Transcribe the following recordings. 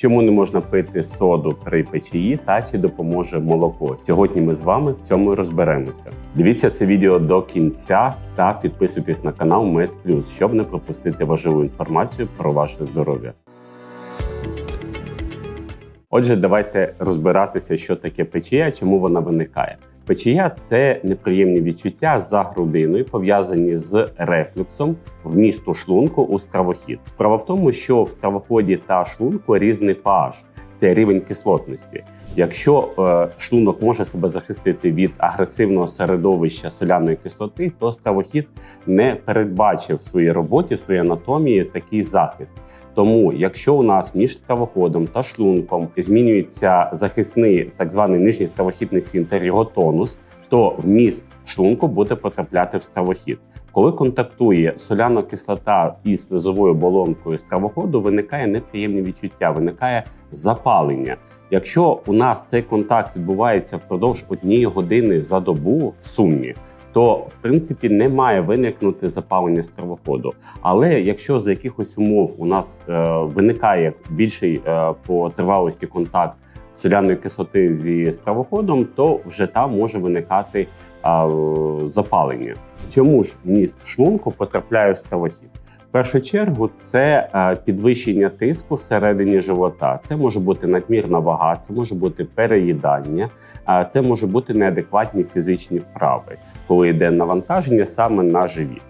Чому не можна пити соду при печії та чи допоможе молоко? Сьогодні ми з вами в цьому розберемося. Дивіться це відео до кінця та підписуйтесь на канал MedPlus, щоб не пропустити важливу інформацію про ваше здоров'я. Отже, давайте розбиратися, що таке печія, чому вона виникає. Печія це неприємні відчуття за грудиною, пов'язані з рефлюксом вмісту шлунку у стравохід. Справа в тому, що в стравоході та шлунку різний pH – це рівень кислотності. Якщо е, шлунок може себе захистити від агресивного середовища соляної кислоти, то стравохід не передбачив в своїй роботі, в своїй анатомії такий захист. Тому, якщо у нас між стравоходом та шлунком змінюється захисний так званий нижній стравохідний сфінктер, його тонус, то вміст шлунку буде потрапляти в стравохід. Коли контактує соляна кислота із слизовою оболонкою стравоходу, виникає неприємне відчуття, виникає запалення. Якщо у нас цей контакт відбувається впродовж однієї години за добу в сумі, то в принципі не має виникнути запалення стравоходу. Але якщо за якихось умов у нас е, виникає більший е, по тривалості контакт соляної кислоти зі стравоходом, то вже там може виникати е, запалення. Чому ж міст шлунку потрапляє стравохід? Першу чергу це е, підвищення тиску всередині живота. Це може бути надмірна вага, це може бути переїдання, а це може бути неадекватні фізичні вправи, коли йде навантаження саме на живіт.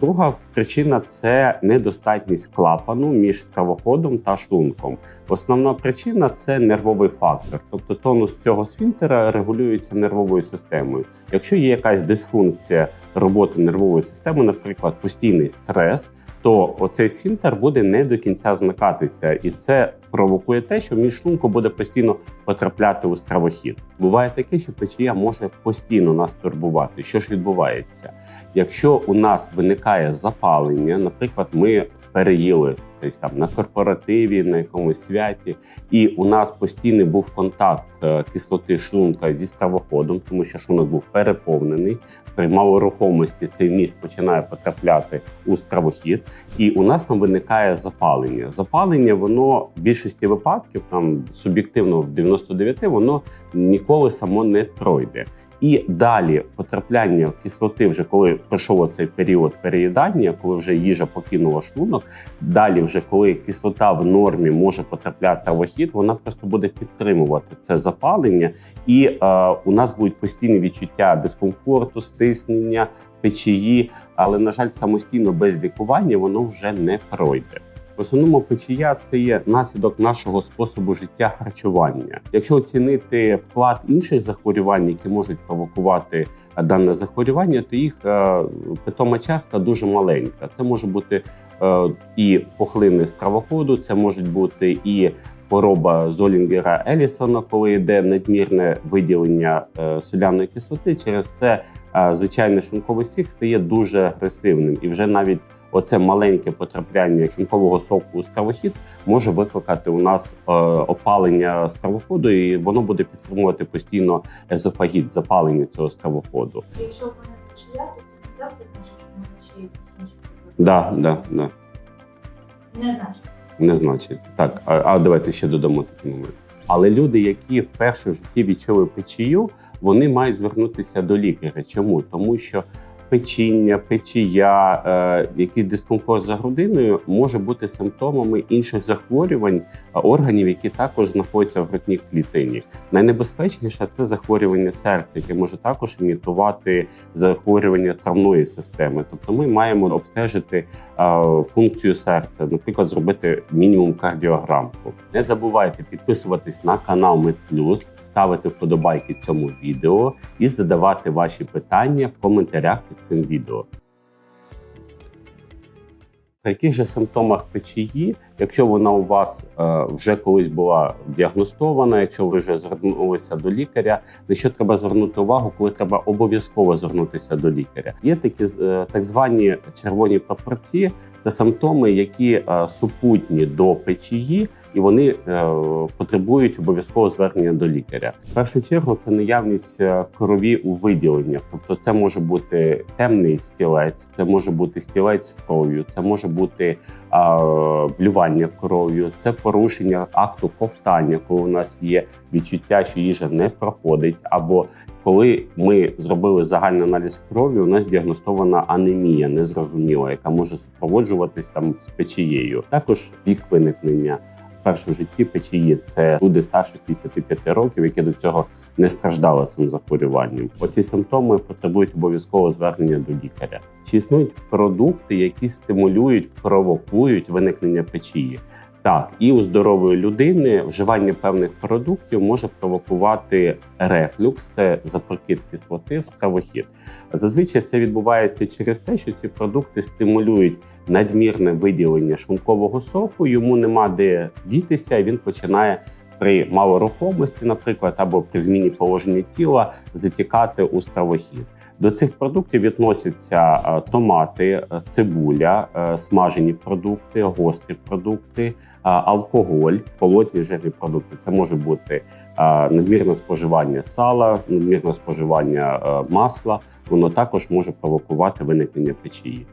Друга причина це недостатність клапану між стравоходом та шлунком. Основна причина це нервовий фактор, тобто тонус цього сфінктера регулюється нервовою системою. Якщо є якась дисфункція роботи нервової системи, наприклад, постійний стрес, то оцей сфінктер буде не до кінця змикатися, і це провокує те, що між шлунку буде постійно потрапляти у стравохід. Буває таке, що печія може постійно нас турбувати. Що ж відбувається? Якщо у нас виникає запалення, наприклад, ми переїли десь там на корпоративі, на якомусь святі, і у нас постійний був контакт кислоти шлунка зі стравоходом, тому що шлунок був переповнений, приймав рухомості, цей міст починає потрапляти у стравохід, і у нас там виникає запалення. Запалення, воно в більшості випадків, там суб'єктивно в 99, воно ніколи само не пройде. І далі потрапляння кислоти, вже коли пройшов цей період переїдання, коли вже їжа покинула шлунок, далі, вже коли кислота в нормі може потрапляти в охід, вона просто буде підтримувати це запалення, і е, у нас будуть постійні відчуття дискомфорту, стиснення, печії. Але на жаль, самостійно без лікування воно вже не пройде. В основному печія це є наслідок нашого способу життя харчування. Якщо оцінити вклад інших захворювань, які можуть провокувати е, дане захворювання, то їх е, питома частка дуже маленька. Це може бути е, і пухлини стравоходу, це можуть бути і хвороба Золінгера Елісона, коли йде надмірне виділення е, соляної кислоти. Через це е, звичайний шлунковий сік стає дуже агресивним, і вже навіть оце маленьке потрапляння шлункового соку у стравохід може викликати у нас е, опалення стравоходу, і воно буде підтримувати постійно езофагіт, запалення цього стравоходу. Якщо в мене то це не завжди значить, що мене ще. Да, да, да. Не значить. Не значить. Так, а, а давайте ще додамо такий момент. Але люди, які вперше в житті відчули печію, вони мають звернутися до лікаря. Чому? Тому що печіння, печія, е, якийсь дискомфорт за грудиною може бути симптомами інших захворювань органів, які також знаходяться в грудній клітині. Найнебезпечніше це захворювання серця, яке може також імітувати захворювання травної системи. Тобто, ми маємо обстежити е, функцію серця, наприклад, зробити мінімум кардіограмку. Не забувайте підписуватись на канал MedPlus, ставити вподобайки цьому відео і задавати ваші питання в коментарях під цим відео. При яких же симптомах печії, якщо вона у вас е, вже колись була діагностована, якщо ви вже звернулися до лікаря, на що треба звернути увагу, коли треба обов'язково звернутися до лікаря? Є такі е, так звані червоні прапорці, це симптоми, які е, супутні до печії, і вони потребують обов'язкового звернення до лікаря. В першу чергу це наявність крові у виділеннях, тобто це може бути темний стілець, це може бути стілець з кров'ю, це може бути а, блювання кров'ю, це порушення акту ковтання, коли у нас є відчуття, що їжа не проходить, або коли ми зробили загальний аналіз крові, у нас діагностована анемія незрозуміла, яка може супроводжуватись там з печією. Також вік виникнення. Вперше в житті печії це люди старше 55 років, які до цього не страждали цим захворюванням. Оці симптоми потребують обов'язкового звернення до лікаря. Чи існують продукти, які стимулюють, провокують виникнення печії? Так, і у здорової людини вживання певних продуктів може провокувати рефлюкс, це запрокид кислоти в стравохід. Зазвичай це відбувається через те, що ці продукти стимулюють надмірне виділення шлункового соку. Йому нема де дітися, він починає. При малорухомості, наприклад, або при зміні положення тіла затікати у стравохід. До цих продуктів відносяться е, томати, е, цибуля, е, смажені продукти, гострі продукти, алкоголь, холодні жирні продукти. Це може бути надмірне споживання сала, надмірне споживання масла. Воно також може провокувати виникнення печії.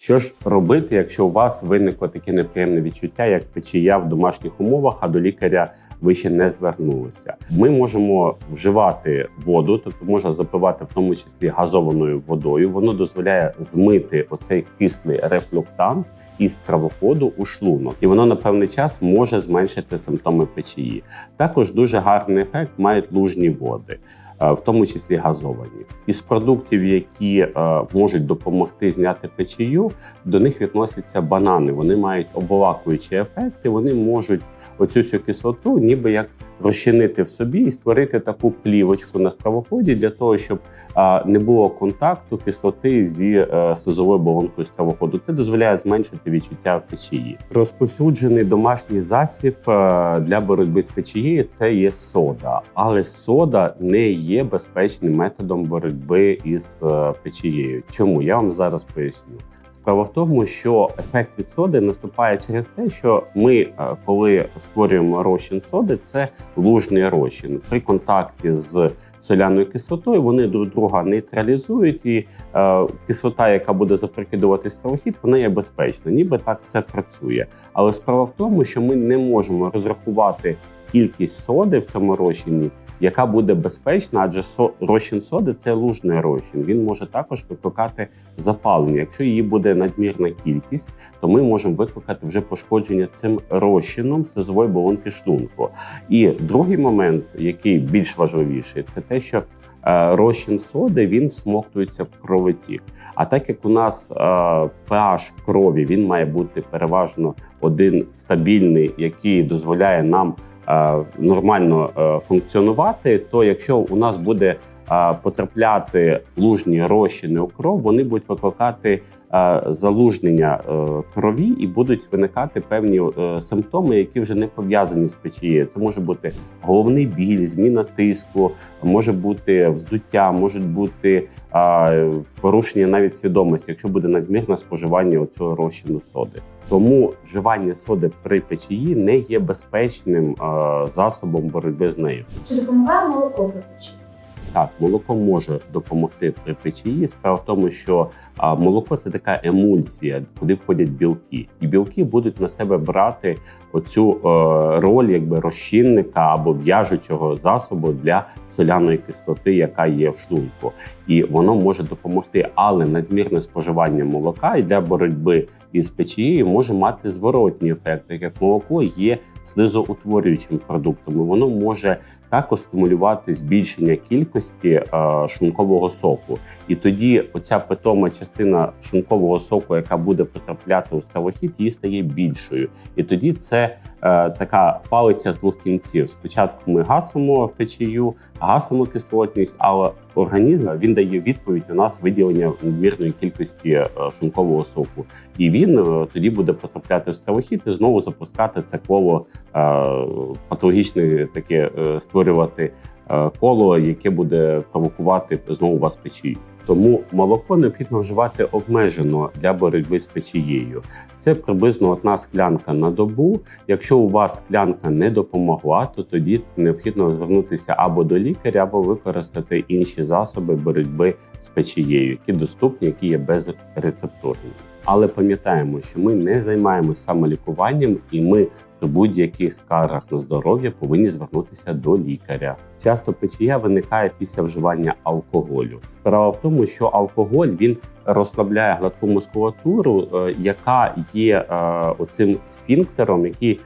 Що ж робити, якщо у вас виникло таке неприємне відчуття, як печія в домашніх умовах, а до лікаря ви ще не звернулися? Ми можемо вживати воду, тобто можна запивати в тому числі газованою водою. Воно дозволяє змити оцей кислий рефлюктант із травоходу у шлунок, і воно на певний час може зменшити симптоми печії. Також дуже гарний ефект мають лужні води. Е, В тому числі газовані із продуктів, які е, можуть допомогти зняти печію, до них відносяться банани. Вони мають обволакуючі ефекти. Вони можуть оцю всю кислоту, ніби як розчинити в собі і створити таку плівочку на стравоході для того, щоб не було контакту кислоти зі е, слизовою болонкою стравоходу. Це дозволяє зменшити відчуття печії. Розповсюджений домашній засіб е, для боротьби з печією це є сода, але сода не є безпечним методом боротьби із е, печією. Чому я вам зараз поясню? Справа в тому, що ефект від соди наступає через те, що ми, е, коли створюємо розчин соди, це лужний розчин. При контакті з соляною кислотою вони друг друга нейтралізують, і е, кислота, яка буде запрокидувати стравохід, вона є безпечна. Ніби так все працює. Але справа в тому, що ми не можемо розрахувати кількість соди в цьому розчині, яка буде безпечна, адже со розчин соди це лужний розчин. Він може також викликати запалення. Якщо її буде надмірна кількість, то ми можемо викликати вже пошкодження цим розчином слизової болонки шлунку. І другий момент, який більш важливіший, це те, що розчин соди він смоктується в кровотік. А так як у нас е, pH крові він має бути переважно один стабільний, який дозволяє нам е, нормально е, функціонувати, то якщо у нас буде е, потрапляти лужні розчини у кров, вони будуть викликати залужнення е, крові і будуть виникати певні е, симптоми, які вже не пов'язані з печією. Це може бути головний біль, зміна тиску, може бути вздуття, можуть бути порушення навіть свідомості, якщо буде надмірне споживання цього розчину соди. Тому вживання соди при печії не є безпечним засобом боротьби з нею. Чи допомагає молоко при печі? Так, молоко може допомогти при печії. Справа в тому, що молоко це така емульсія, куди входять білки, і білки будуть на себе брати оцю е, роль, якби розчинника або в'яжучого засобу для соляної кислоти, яка є в шлунку, і воно може допомогти, але надмірне споживання молока і для боротьби із печією може мати зворотній ефект, так як молоко є слизоутворюючим продуктом. і Воно може також стимулювати збільшення кількості е, шлункового соку. І тоді оця питома частина шлункового соку, яка буде потрапляти у стравохід, її стає більшою. І тоді це е, така палиця з двох кінців. Спочатку ми гасимо печію, гасимо кислотність, але організм він дає відповідь у нас виділення мірної кількості е, шлункового соку, і він е, тоді буде потрапляти в стравохід і знову запускати це коло е, патологічне таке створювати коло, яке буде провокувати знову вас печію. Тому молоко необхідно вживати обмежено для боротьби з печією. Це приблизно одна склянка на добу. Якщо у вас склянка не допомогла, то тоді необхідно звернутися або до лікаря, або використати інші засоби боротьби з печією, які доступні, які є безрецептурні. Але пам'ятаємо, що ми не займаємося самолікуванням, і ми при будь-яких скаргах на здоров'я повинні звернутися до лікаря. Часто печія виникає після вживання алкоголю. Справа в тому, що алкоголь він розслабляє гладку мускулатуру, е, яка є е, оцим сфінктером, який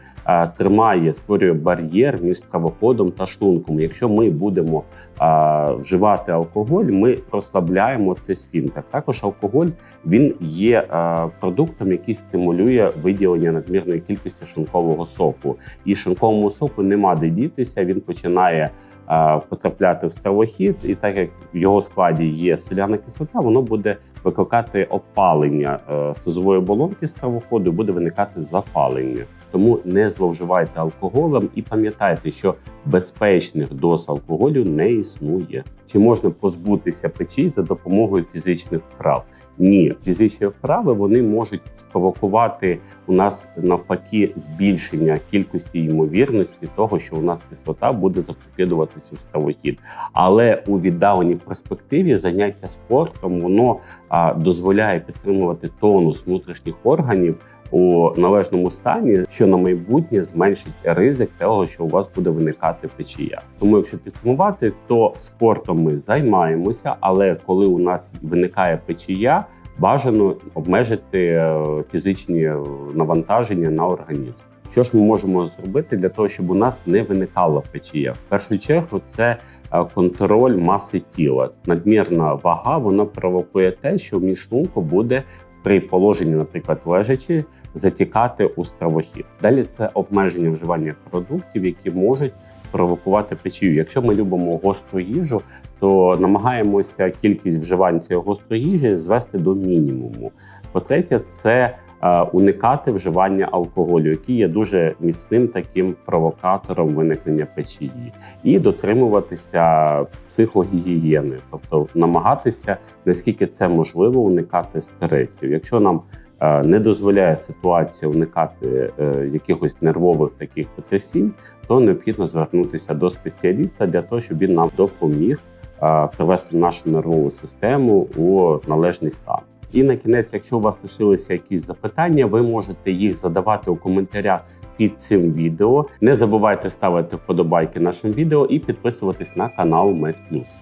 тримає, створює бар'єр між стравоходом та шлунком. Якщо ми будемо е, вживати алкоголь, ми розслабляємо цей сфінктер. Також алкоголь він є е, продуктом, який стимулює виділення надмірної кількості шлункового соку. І шлунковому соку нема де дітися. Він починає е, потрапляти в стравохід, і так як в його складі є соляна кислота, воно буде викликати опалення е, слизової оболонки стравоходу, буде виникати запалення. Тому не зловживайте алкоголем і пам'ятайте, що безпечних доз алкоголю не існує. Чи можна позбутися печі за допомогою фізичних вправ? Ні, фізичні вправи вони можуть спровокувати у нас навпаки збільшення кількості ймовірності того, що у нас кислота буде запрокидуватися у стравохід. Але у віддаленій перспективі заняття спортом воно а, дозволяє підтримувати тонус внутрішніх органів у належному стані, що на майбутнє зменшить ризик того, що у вас буде виникати печія. Тому, якщо підсумувати, то спортом ми займаємося, але коли у нас виникає печія, бажано обмежити е, фізичні е, навантаження на організм. Що ж ми можемо зробити для того, щоб у нас не виникала печія? В першу чергу це е, контроль маси тіла. Надмірна вага вона провокує те, що в мішлунку буде при положенні, наприклад, лежачи, затікати у стравохід. Далі це обмеження вживання продуктів, які можуть провокувати печію. Якщо ми любимо гостру їжу, то намагаємося кількість вживань цієї гострої їжі звести до мінімуму. По-третє, це е, уникати вживання алкоголю, який є дуже міцним таким провокатором виникнення печії, і дотримуватися психогігієни, тобто намагатися наскільки це можливо уникати стресів. Якщо нам е, не дозволяє ситуація уникати е, якихось нервових таких потрясінь, то необхідно звернутися до спеціаліста для того, щоб він нам допоміг е, привести нашу нервову систему у належний стан. І на кінець, якщо у вас лишилися якісь запитання, ви можете їх задавати у коментарях під цим відео. Не забувайте ставити вподобайки нашим відео і підписуватись на канал MedPlus.